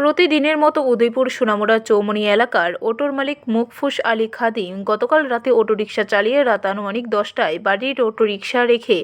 প্রতিদিনের মতো উদয়পুর সোনামুড়া চৌমনি এলাকার অটোর মালিক মুকফুস আলী খাদিম গতকাল রাতে অটোরিকশা চালিয়ে রাত আনুমানিক দশটায় বাড়ির অটোরিকশা রেখে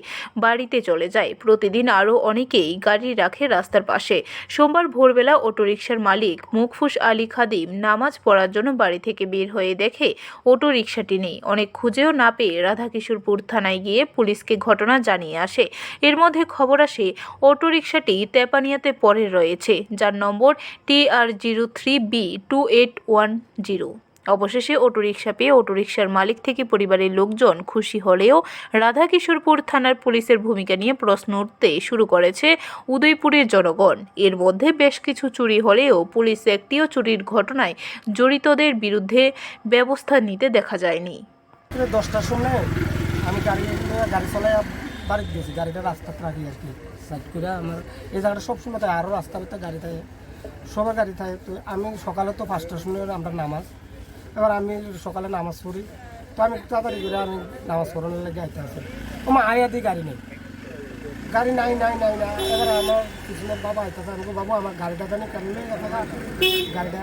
বাড়িতে চলে যায়। প্রতিদিন আরও অনেকেই গাড়ি রাখে রাস্তার পাশে। সোমবার ভোরবেলা অটোরিকশার মালিক মুকফুস আলী খাদিম নামাজ পড়ার জন্য বাড়ি থেকে বের হয়ে দেখে অটোরিকশাটি নেই। অনেক খুঁজেও না পেয়ে রাধাকিশোরপুর থানায় গিয়ে পুলিশকে ঘটনা জানিয়ে আসে। এর মধ্যে খবর আসে, অটোরিকশাটি তেপানিয়াতে পরে রয়েছে। যার নম্বর টি R zero three B two eight one zero. অবশেষে অটোরিকশা পেয়ে অটোরিকশার মালিক থেকে পরিবারের লোকজন খুশি হলেও রাধাকিশোরপুর থানার পুলিশের ভূমিকা নিয়ে প্রশ্ন উঠতে শুরু করেছে উদয়পুরের জনগণ। এর মধ্যে বেশ কিছু চুরি হলেও পুলিশ একটিও চুরির ঘটনায় জড়িতদের বিরুদ্ধে ব্যবস্থা নিতে দেখা যায়নি। দশটার সময় আমি গাড়ি গাড়ি চলাই গাড়িটা রাস্তাতে রাখি আর কি। করে আমার এই জায়গাটা সবসময় আরও সবার গাড়ি থাকে। তো আমি সকালে তো পাঁচটার সময় আমরা নামাজ। এবার আমি সকালে নামাজ পড়ি। তো আমি তাড়াতাড়ি করে আমি নামাজ পড়ানোর লাগে আইতে আসি। আমার আয়া দিয়ে গাড়ি নেই। গাড়ি নাই নাই নাই না এবার আমার পিছনে বাবা আইতেছে। আমি বাবু, আমার গাড়িটা জানি কেন গাড়িটা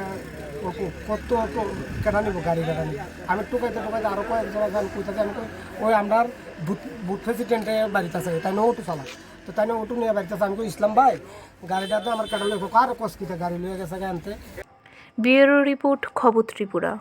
কত টো- কেনা নিব, গাড়ি কেনা নিব। আমি টুকাইতে টুকাইতে আরও কয়েক জায়গায় গান কইতাছে আমি ওই আমরা বুথ বুথ প্রেসিডেন্টে বাড়িতে আছে, তাই নিয়ে অটো চালা তো তাই নিয়ে অটো নিয়ে বাড়িতে আছে, আমি ইসলাম ভাই, গাড়িটা তো আমার কেটে লইব, কার কসকিতে গাড়ি লিয়ে গেছে আনতে? ব্যুরো রিপোর্ট, খবর ত্রিপুরা।